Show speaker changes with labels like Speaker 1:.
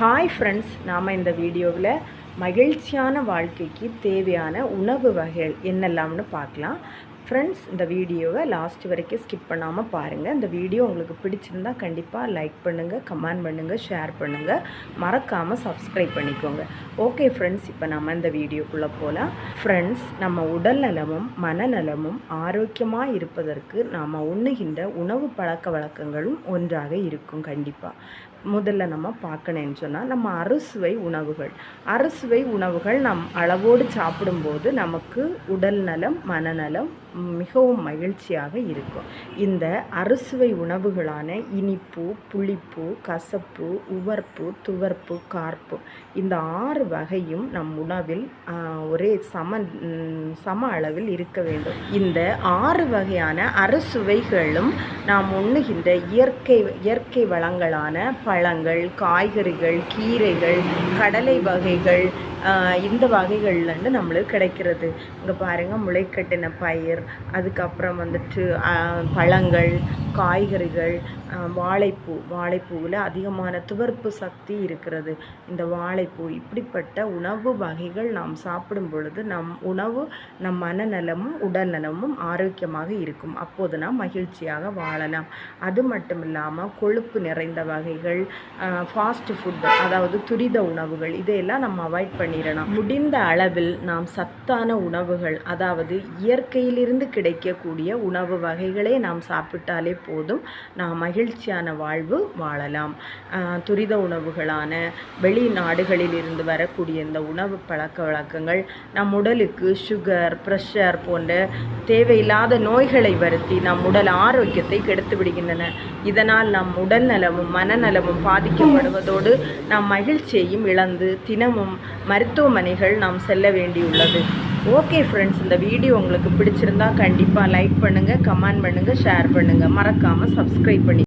Speaker 1: Hi friends நாம் இந்த வீடியோவில் மகிழ்ச்சியான வாழ்க்கைக்கு தேவையான உணவு வகைகள் என்னெல்லாம்னு பார்க்கலாம். ஃப்ரெண்ட்ஸ் இந்த வீடியோவை லாஸ்ட் வரைக்கும் ஸ்கிப் பண்ணாமல் பாருங்கள் இந்த வீடியோ உங்களுக்கு பிடிச்சிருந்தா கண்டிப்பாக லைக் பண்ணுங்கள் கமெண்ட் பண்ணுங்கள் ஷேர் பண்ணுங்கள் மறக்காமல் சப்ஸ்கிரைப் பண்ணிக்கோங்க. ஓகே ஃப்ரெண்ட்ஸ் இப்போ நம்ம இந்த வீடியோக்குள்ளே போகலாம் ஃப்ரெண்ட்ஸ் நம்ம உடல் நலமும் மனநலமும் ஆரோக்கியமாக இருப்பதற்கு நாம் உண்ணுகின்ற உணவு பழக்க வழக்கங்களும் ஒன்றாக இருக்கும் கண்டிப்பாக முதல்ல நம்ம பார்க்கணும்னு சொன்னால் நம்ம அறுசுவை உணவுகள். அறுசுவை உணவுகள் நம் அளவோடு சாப்பிடும்போது நமக்கு உடல் நலம் மனநலம் மிகவும் மகிழ்ச்சியாக இருக்கும். இந்த அறுசுவை உணவுகளான இனிப்பு புளிப்பு கசப்பு உவர்ப்பு துவர்ப்பு கார்ப்பு இந்த ஆறு வகையும் நம் உணவில் ஒரே சம சம அளவில் இருக்க வேண்டும். இந்த ஆறு வகையான அறுசுவைகளும் நாம் உண்ணுகின்ற இயற்கை இயற்கை வளங்களான பழங்கள் காய்கறிகள் கீரைகள் கடலை வகைகள் இந்த வகைகள்லேருந்து நம்மளுக்கு கிடைக்கிறது. இங்கே பாருங்கள் முளைக்கட்டின பயிர் அதுக்கப்புறம் வந்துட்டு பழங்கள் காய்கறிகள் வாழைப்பூ வாழைப்பூவில் அதிகமான துவர்ப்பு சக்தி இருக்கிறது. இந்த வாழைப்பூ இப்படிப்பட்ட உணவு வகைகள் நாம் சாப்பிடும் பொழுது நம் உணவு நம் மனநலமும் உடல் நலமும் ஆரோக்கியமாக இருக்கும். அப்போது நாம் மகிழ்ச்சியாக வாழலாம். அது மட்டும் இல்லாமல் கொழுப்பு நிறைந்த வகைகள் ஃபாஸ்ட் ஃபுட் அதாவது துரித உணவுகள் இதையெல்லாம் நம்ம அவாய்ட் பண்ணிடலாம். முடிந்த அளவில் நாம் சத்தான உணவுகள் அதாவது இயற்கையிலிருந்து கிடைக்கக்கூடிய உணவு வகைகளே நாம் சாப்பிட்டாலே போதும். நாம் மகிழ்ச்சியான வாழ்வு வாழலாம். துரித உணவுகளான வெளிநாடுகளில் இருந்து வரக்கூடிய இந்த உணவு பழக்க வழக்கங்கள் நம் உடலுக்கு சுகர் ப்ரெஷர் போன்ற தேவையில்லாத நோய்களை வருத்தி நம் உடல் ஆரோக்கியத்தை கெடுத்து விடுகின்றன. இதனால் நம் உடல் நலமும் மனநலமும் பாதிக்கப்படுவதோடு நாம் மகிழ்ச்சியையும் இழந்து தினமும் மருத்துவமனைகள் நாம் செல்ல வேண்டியுள்ளது. ஓகே ஃப்ரெண்ட்ஸ் இந்த வீடியோ உங்களுக்கு பிடிச்சிருந்தா கண்டிப்பாக லைக் பண்ணுங்கள் கமெண்ட் பண்ணுங்கள் ஷேர் பண்ணுங்கள் மறக்காமல் சப்ஸ்கிரைப் பண்ணி